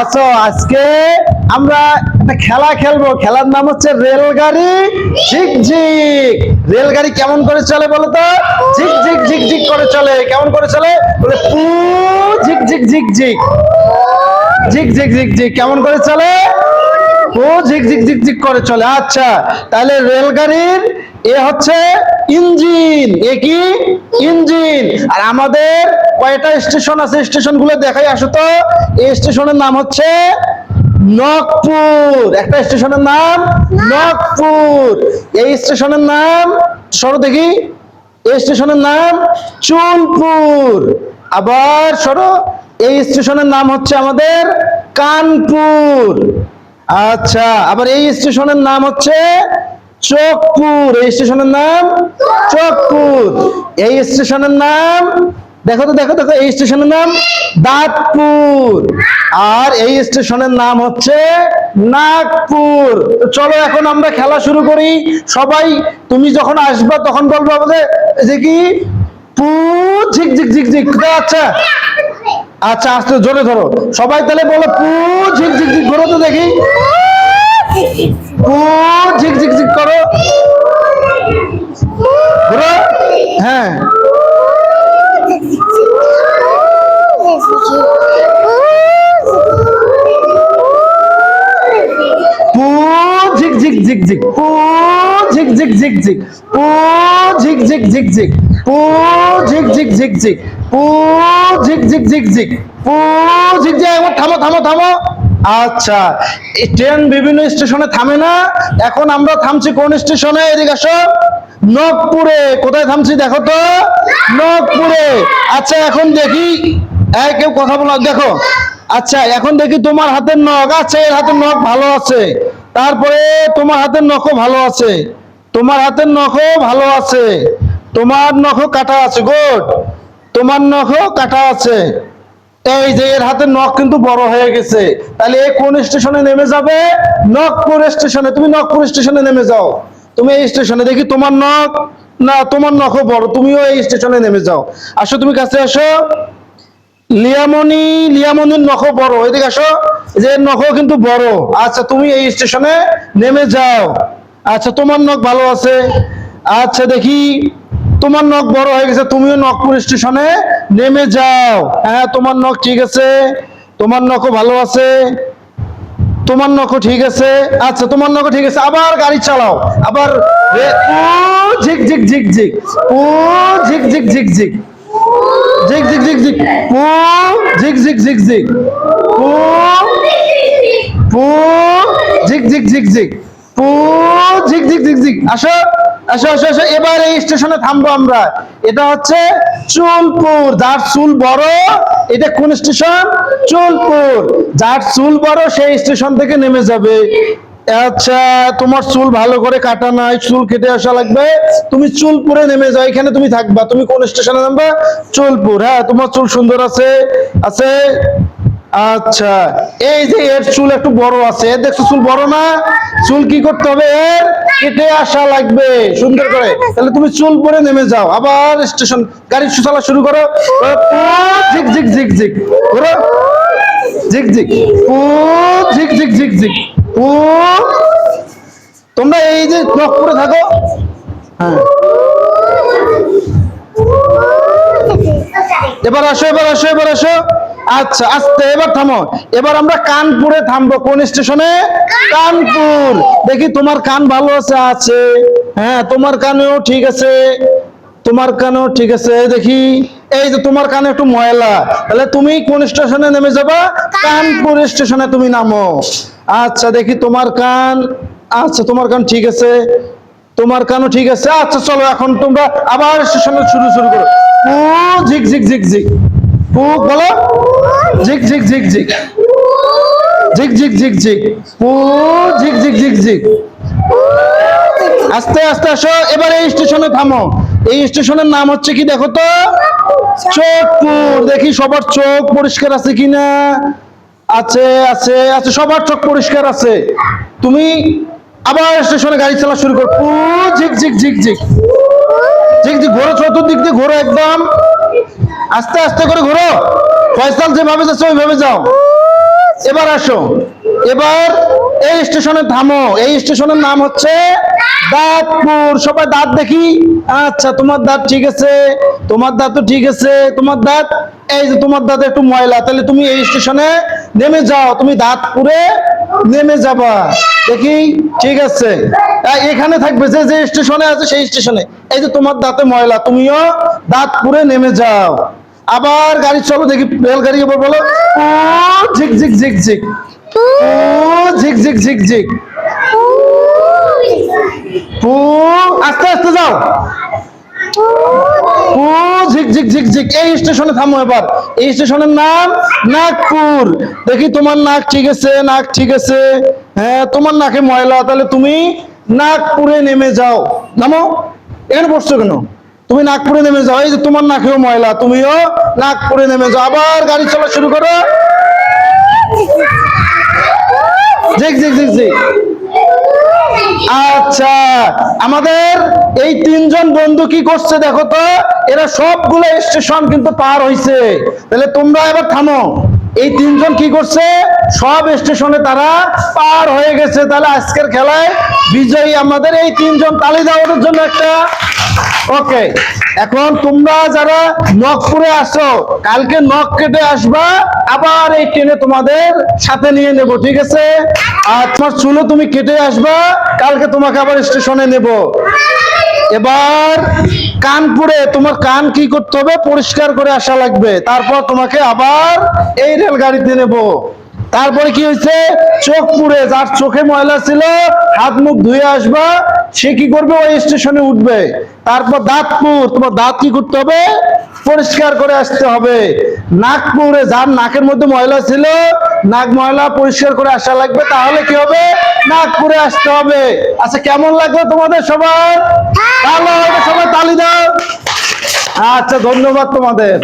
আছো আজকে আমরা একটা খেলা খেলব। খেলার নাম হচ্ছে রেলগাড়ি ঝিকঝিক। রেলগাড়ি কেমন করে চলে বলো তো? ঝিকঝিক ঝিকঝিক করে চলে। কেমন করে চলে? বলে পু, ঝিকঝিক ঝিকঝিক। ঝিকঝিক ঝিকঝিক, কেমন করে চলে? পু, ঝিকঝিক ঝিকঝিক করে চলে। আচ্ছা তাহলে রেলগাড়ির এ হচ্ছে ইঞ্জিন, এ কি? ইঞ্জিন। আর আমাদের কয়টা স্টেশন আছে? স্টেশনগুলো দেখাই, আসো তো। এই স্টেশনের নাম হচ্ছে নকপুর একটা স্টেশনের নাম নকপুর এই স্টেশনের নাম, সরো দেখি। এই স্টেশনের নাম চুলপুর। আবার সরো। এই স্টেশনের নাম হচ্ছে আমাদের কানপুর। আচ্ছা আবার এই স্টেশনের নাম হচ্ছে চোখপুর এই স্টেশনের নাম চোখপুর এই স্টেশনের নাম, দেখো তো, দেখো দেখো, এই স্টেশনের নাম দাঁতপুর। আর এই স্টেশনের নাম হচ্ছে নাগপুর। চলো, এখন আমরা খেলা শুরু করি। সবাই, তুমি যখন আসবা, তখন বলব আমাদের, যে কি? পু, ঝিক ঝিক ঝিক ঝিক। আচ্ছা আচ্ছা আস্তে, জোরে ধরো। সবাই তাহলে বলো, পু, ঝিক ঝিক ঝিক তো দেখি। পু, ঝিক ঝিক ঝিক ঝিক ঝিক ঝিক ঝিক পু ঝিক ঝিক ঝিক ঝিক পু ঝিক ঝিক ঝিক ঝিক পু ঝিক ঝিক ঝিক ঝিক পু ঝিক ঝিক ঝিক ঝিক পু ঝিক ঝিক থামো থামো থামো আচ্ছা ট্রেন বিভিন্ন স্টেশনে থামে না এখন আমরা থামছি কোন স্টেশনে এদিকে আসো নগপুরে কোথায় থামছি দেখো তো নগপুরে আচ্ছা এখন দেখি এই কেউ কথা বলো দেখো আচ্ছা এখন দেখি তোমার হাতের নখ আচ্ছা এর হাতের নখ ভালো আছে তারপরে তোমার হাতের নখও ভালো আছে। তোমার হাতের নখও ভালো আছে। তোমার নখও কাটা আছে গুড তোমার নখও কাটা আছে। এই যে এর হাতের নখ কিন্তু বড় হয়ে গেছে। তাহলে এ কোন স্টেশনে নেমে যাবে? নখপুর স্টেশনে। তুমি নখপুর স্টেশনে নেমে যাও। তুমি এই স্টেশনে দেখি তোমার নখ। না, তোমার নখও বড়। তুমিও এই স্টেশনে নেমে যাও। আসো, তুমি কাছে আসো। লিয়ামনি লিয়ামনির নখও বড়। এদিকে আসো। যে নখও কিন্তু বড়। আচ্ছা তুমি এই স্টেশনে নেমে যাও। আচ্ছা তোমার নখ ভালো আছে? আচ্ছা দেখি। তোমার নখ বড় হয়ে গেছে তুমিও নখপুর স্টেশনে নেমে যাও। হ্যাঁ তোমার নখ ঠিক আছে? তোমার নখও ভালো আছে? তোমার নখও ঠিক আছে? আচ্ছা তোমার নখও ঠিক আছে। আবার গাড়ি চালাও। আবার ও ঝিক ঝিক ঝিক ঝিক। ও ঝিক ঝিক ঝিক ঝিক। ঝিক ঝিক ঝিক ঝিক। পু ঝিক ঝিক ঝিক ঝিক। পু পু, ঝিক ঝিক পু, ঝিক আসো আসো আসো আসো। এবার এই স্টেশনে থামবো আমরা। এটা হচ্ছে চুলপুর। যার চুল বড়, এটা কোন স্টেশন? চুলপুর। যার চুল বড়, সেই স্টেশন থেকে নেমে যাবে। আচ্ছা তোমার চুল ভালো করে কাটা নাই, চুল কেটে আসা লাগবে। তুমি চুলপুরে নেমে যাও, এখানে তুমি থাকবা। তুমি কোন স্টেশনে নামবা চুলপুর। হ্যাঁ তোমার চুল সুন্দর আছে। আছে? আচ্ছা এই যে এর চুল একটু বড় আছে দেখছ চুল বড় না? চুল কি করতে হবে? এর কেটে আসা লাগবে, সুন্দর করে। তাহলে তুমি চুল পরে নেমে যাও। আবার স্টেশন গাড়ি চলা শুরু করো। ঝিক ঝিক ঝিক ঝিক। করো। ঝিক ঝিক। ও ঝিক ঝিক ঝিক ঝিক। ও তোমরা এই যে নখপুরে থাকো। হ্যাঁ। এবার আসো এবার আসো এবার আসো। আচ্ছা আস্তে, এবার থামো। এবার আমরা কানপুরে থামবো। কোন স্টেশনে? কানপুর। দেখি তোমার কান ভালো আছে আছে। হ্যাঁ তোমার কানেও ঠিক আছে। তোমার কানেও ঠিক আছে। দেখি, এই যে তোমার কানে একটু ময়লা। তাহলে তুমি কোন স্টেশনে নেমে যাবা? কানপুর স্টেশনে তুমি নামো। আচ্ছা দেখি তোমার কান। আচ্ছা তোমার কান ঠিক আছে। তোমার কানও ঠিক আছে। আচ্ছা চলো, এখন তোমরা আবার স্টেশনে শুরু শুরু করো। ও, ঝিক ঝিক ঝিক ঝিক। ও বলো। ঝিক ঝিক ঝিক ঝিক ঝিক ঝিক ঝিক ঝিক ও ঝিক ঝিক ঝিক ঝিক আস্তে আস্তে আসো, এবার এই স্টেশনে থামো। এই স্টেশনের নাম হচ্ছে কি দেখো তো? চোখপুর। দেখি সবার চোখ পরিষ্কার আছে কিনা? আছে আছে আছে, সবার চোখ পরিষ্কার আছে। তুমি আবার স্টেশনে গাড়ি চালা শুরু করো। পু ঝিক ঝিক ঝিক ঝিক ঝিক ঝিক ঘোরো, চতুর্দিক দিয়ে ঘোরো একদম। আস্তে আস্তে করে ঘোরো। ফয়সাল, যেভাবে যাচ্ছে, ওইভাবে যাও। এবার আসো। এবার এই স্টেশনে থামো। এই স্টেশনের নাম হচ্ছে দাঁতপুর। সবাই দাঁত দেখি। আচ্ছা তোমার দাঁত ঠিক আছে, তোমার দাঁত তো ঠিক আছে। তোমার দাঁত, এই যে তোমার দাঁত একটু ময়লা, তাহলে তুমি এই স্টেশনে নেমে যাও। তুমি দাঁতপুরে নেমে যাবা। দেখি, ঠিক আছে। এখানে থাকবে যে যে স্টেশনে আছে, সেই স্টেশনে। এই যে তোমার দাঁতে ময়লা, তুমিও দাঁতপুরে নেমে যাও। আবার গাড়ি চলো দেখি, রেলগাড়ি এবার বলো। ঝিক ঝিক ঝিক ঝিক। ঝিক ঝিক ঝিক ঝিক। ও আস্তে আস্তে যাও। ও ঝিক ঝিক ঝিক ঝিক। এই স্টেশনে থামো এবার। এই স্টেশনের নাম নাগপুর। দেখি তোমার নাক ঠিক আছে, নাক ঠিক আছে? হ্যাঁ তোমার নাকে ময়লা, তাহলে তুমি নাগপুরে নেমে যাও। নামো। এখানে বসছো কেন? তুমি নাগপুরে নেমে যাও। এই যে তোমার নাকেও ময়লা, তুমিও নাগপুরে নেমে যাও। আবার গাড়ি চলা শুরু করো। আচ্ছা আমাদের এই তিনজন বন্ধু কি করছে দেখো তো? এরা সবগুলো স্টেশন কিন্তু পার হইছে। তাহলে তোমরা এবার থামো। এই তিনজন কি করছে? সব স্টেশনে তারা পার হয়ে গেছে। তাহলে আজকের খেলায় বিজয়ী আমাদের এই তিনজন তালি দেওয়ার জন্য একটা ওকে, এখন তোমরা যারা নখপুরে আসো কালকে নখ কেটে আসবা, আবার এই ট্রেনে তোমাদের সাথে নিয়ে নেব, ঠিক আছে? আর তোমার চুলো তুমি কেটে আসবা, কালকে তোমাকে আবার স্টেশনে নেব। এবার কানপুরে তোমার কান কি করতে হবে? পরিষ্কার করে আসা লাগবে। তারপর তোমাকে আবার এই রেলগাড়িতে নেব। তারপরে কি হয়েছে? চোখ পুড়ে, যার চোখে ময়লা ছিল, হাত মুখ ধুয়ে আসবা, সে কি করবে? ওই স্টেশনে উঠবে। তারপর দাঁতপুর, তোমার দাঁত কি করতে হবে? পরিষ্কার করে আসতে হবে। নাগপুরে যার নাকের মধ্যে ময়লা ছিল, নাক ময়লা পরিষ্কার করে আসা লাগবে, তাহলে কি হবে? নাগপুরে আসতে হবে। আচ্ছা কেমন লাগল তোমাদের সবার? ভালো হবে, সবাই তালি দাও। আচ্ছা ধন্যবাদ তোমাদের।